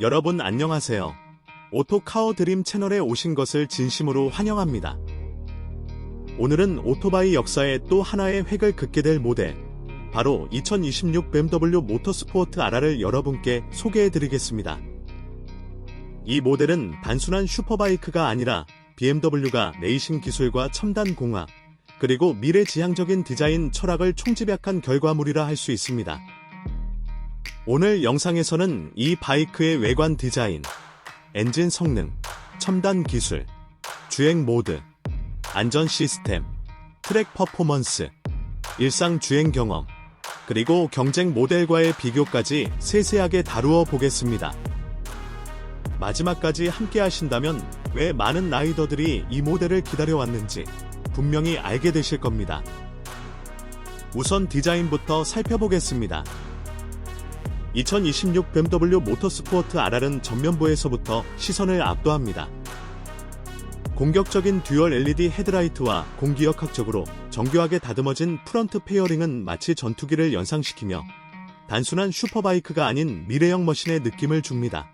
여러분 안녕하세요. 오토카어 드림 채널에 오신 것을 진심으로 환영합니다. 오늘은 오토바이 역사의 또 하나의 획을 긋게 될 모델, 바로 2026 BMW 모터스포트 R를 여러분께 소개해 드리겠습니다. 이 모델은 단순한 슈퍼바이크가 아니라 BMW가 레이싱 기술과 첨단 공학, 그리고 미래지향적인 디자인 철학을 총집약한 결과물이라 할 수 있습니다. 오늘 영상에서는 이 바이크의 외관 디자인, 엔진 성능, 첨단 기술, 주행 모드, 안전 시스템, 트랙 퍼포먼스, 일상 주행 경험, 그리고 경쟁 모델과의 비교까지 세세하게 다루어 보겠습니다. 마지막까지 함께 하신다면 왜 많은 라이더들이 이 모델을 기다려왔는지 분명히 알게 되실 겁니다. 우선 디자인부터 살펴보겠습니다. 2026 BMW 모터스포트 R은 전면부에서부터 시선을 압도합니다. 공격적인 듀얼 LED 헤드라이트와 공기역학적으로 정교하게 다듬어진 프런트 페어링은 마치 전투기를 연상시키며 단순한 슈퍼바이크가 아닌 미래형 머신의 느낌을 줍니다.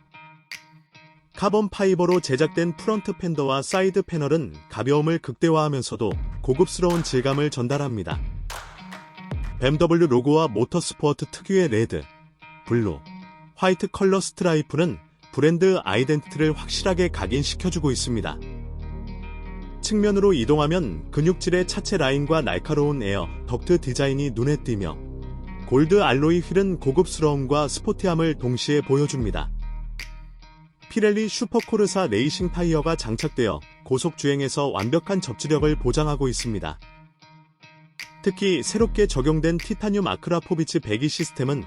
카본 파이버로 제작된 프런트 팬더와 사이드 패널은 가벼움을 극대화하면서도 고급스러운 질감을 전달합니다. BMW 로고와 모터스포트 특유의 레드, 블루, 화이트 컬러 스트라이프는 브랜드 아이덴티티를 확실하게 각인시켜주고 있습니다. 측면으로 이동하면 근육질의 차체 라인과 날카로운 에어, 덕트 디자인이 눈에 띄며 골드 알로이 휠은 고급스러움과 스포티함을 동시에 보여줍니다. 피렐리 슈퍼코르사 레이싱 타이어가 장착되어 고속 주행에서 완벽한 접지력을 보장하고 있습니다. 특히 새롭게 적용된 티타늄 아크라포비치 배기 시스템은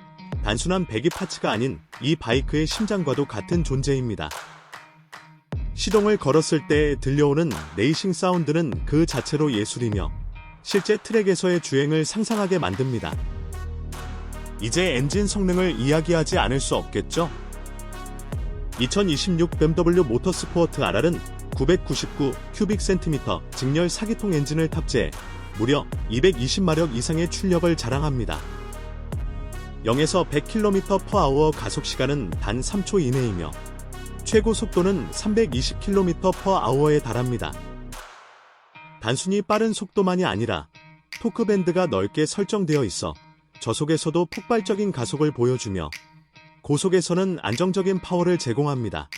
단순한 배기 파츠가 아닌 이 바이크의 심장과도 같은 존재입니다. 시동을 걸었을 때 들려오는 레이싱 사운드는 그 자체로 예술이며 실제 트랙에서의 주행을 상상하게 만듭니다. 이제 엔진 성능을 이야기하지 않을 수 없겠죠? 2026 BMW 모터스포트 R은 999 큐빅 센티미터 직렬 사기통 엔진을 탑재해 무려 220마력 이상의 출력을 자랑합니다. 0에서 100km/h 가속 시간은 단 3초 이내이며 최고 속도는 320km/h에 달합니다. 단순히 빠른 속도만이 아니라 토크 밴드가 넓게 설정되어 있어 저속에서도 폭발적인 가속을 보여주며 고속에서는 안정적인 파워를 제공합니다.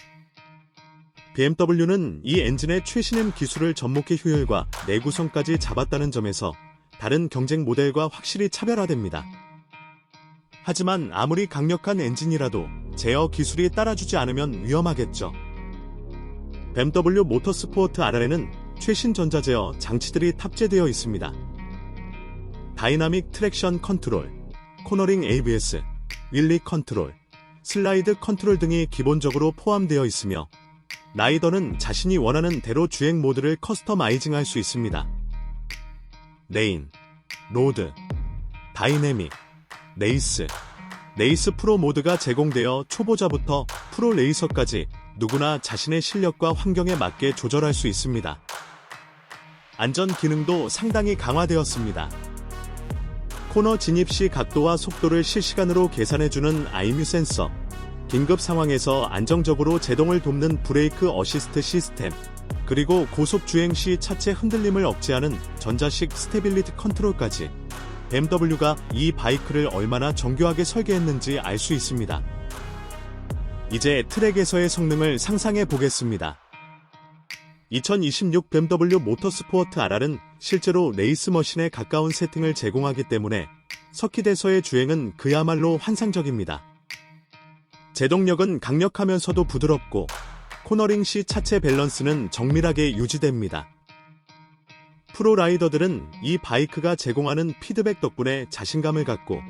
BMW는 이 엔진의 최신의 기술을 접목해 효율과 내구성까지 잡았다는 점에서 다른 경쟁 모델과 확실히 차별화됩니다. 하지만 아무리 강력한 엔진이라도 제어 기술이 따라주지 않으면 위험하겠죠. BMW 모터스포트 R에는 최신 전자제어 장치들이 탑재되어 있습니다. 다이나믹 트랙션 컨트롤, 코너링 ABS, 윌리 컨트롤, 슬라이드 컨트롤 등이 기본적으로 포함되어 있으며 라이더는 자신이 원하는 대로 주행 모드를 커스터마이징 할 수 있습니다. 레인, 로드, 다이내믹, 레이스, 레이스 프로 모드가 제공되어 초보자부터 프로 레이서까지 누구나 자신의 실력과 환경에 맞게 조절할 수 있습니다. 안전 기능도 상당히 강화되었습니다. 코너 진입 시 각도와 속도를 실시간으로 계산해주는 아이뮤 센서, 긴급 상황에서 안정적으로 제동을 돕는 브레이크 어시스트 시스템, 그리고 고속 주행 시 차체 흔들림을 억제하는 전자식 스테빌리티 컨트롤까지 BMW가 이 바이크를 얼마나 정교하게 설계했는지 알 수 있습니다. 이제 트랙에서의 성능을 상상해 보겠습니다. 2026 BMW 모터스포트 R은 실제로 레이스 머신에 가까운 세팅을 제공하기 때문에 서킷에서의 주행은 그야말로 환상적입니다. 제동력은 강력하면서도 부드럽고 코너링 시 차체 밸런스는 정밀하게 유지됩니다. 프로 라이더들은 이 바이크가 제공하는 피드백 덕분에 자신감을 갖고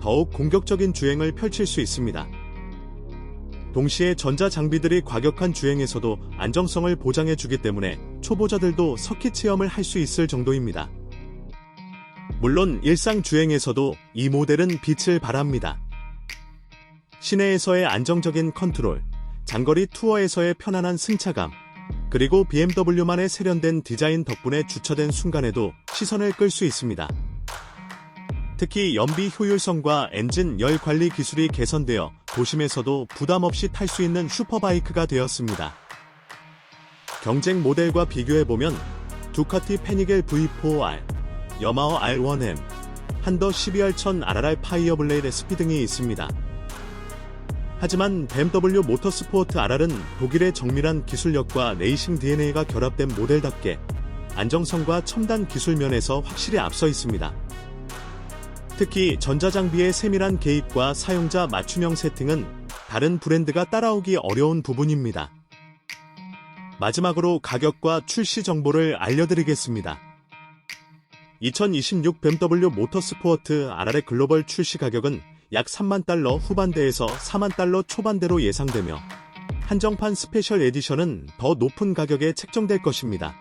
더욱 공격적인 주행을 펼칠 수 있습니다. 동시에 전자 장비들이 과격한 주행에서도 안정성을 보장해 주기 때문에 초보자들도 서킷 체험을 할 수 있을 정도입니다. 물론 일상 주행에서도 이 모델은 빛을 발합니다. 시내에서의 안정적인 컨트롤, 장거리 투어에서의 편안한 승차감, 그리고 BMW만의 세련된 디자인 덕분에 주차된 순간에도 시선을 끌 수 있습니다. 특히 연비 효율성과 엔진 열 관리 기술이 개선되어 도심에서도 부담 없이 탈 수 있는 슈퍼바이크가 되었습니다. 경쟁 모델과 비교해보면 두카티 페니겔 V4R, 여마하 R1M, 한더 12R1000 RRR 파이어블레이드 SP 등이 있습니다. 하지만 BMW 모터스포트 RR은 독일의 정밀한 기술력과 레이싱 DNA가 결합된 모델답게 안정성과 첨단 기술 면에서 확실히 앞서 있습니다. 특히 전자장비의 세밀한 개입과 사용자 맞춤형 세팅은 다른 브랜드가 따라오기 어려운 부분입니다. 마지막으로 가격과 출시 정보를 알려드리겠습니다. 2026 BMW 모터스포트 RR의 글로벌 출시 가격은 약 3만 달러 후반대에서 4만 달러 초반대로 예상되며 한정판 스페셜 에디션은 더 높은 가격에 책정될 것입니다.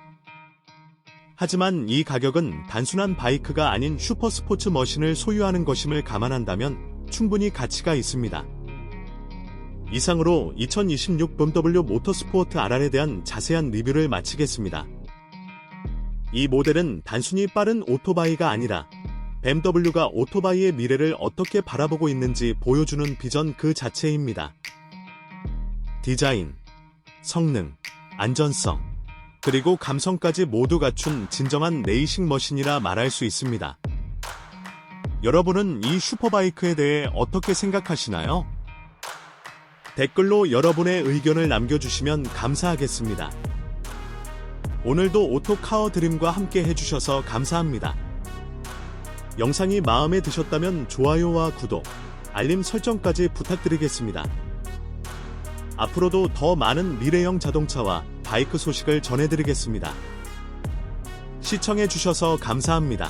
하지만 이 가격은 단순한 바이크가 아닌 슈퍼 스포츠 머신을 소유하는 것임을 감안한다면 충분히 가치가 있습니다. 이상으로 2026 BMW 모터스포트 RR에 대한 자세한 리뷰를 마치겠습니다. 이 모델은 단순히 빠른 오토바이가 아니라 BMW가 오토바이의 미래를 어떻게 바라보고 있는지 보여주는 비전 그 자체입니다. 디자인, 성능, 안전성, 그리고 감성까지 모두 갖춘 진정한 레이싱 머신이라 말할 수 있습니다. 여러분은 이 슈퍼바이크에 대해 어떻게 생각하시나요? 댓글로 여러분의 의견을 남겨주시면 감사하겠습니다. 오늘도 오토카어 드림과 함께 해주셔서 감사합니다. 영상이 마음에 드셨다면 좋아요와 구독, 알림 설정까지 부탁드리겠습니다. 앞으로도 더 많은 미래형 자동차와 바이크 소식을 전해드리겠습니다. 시청해주셔서 감사합니다.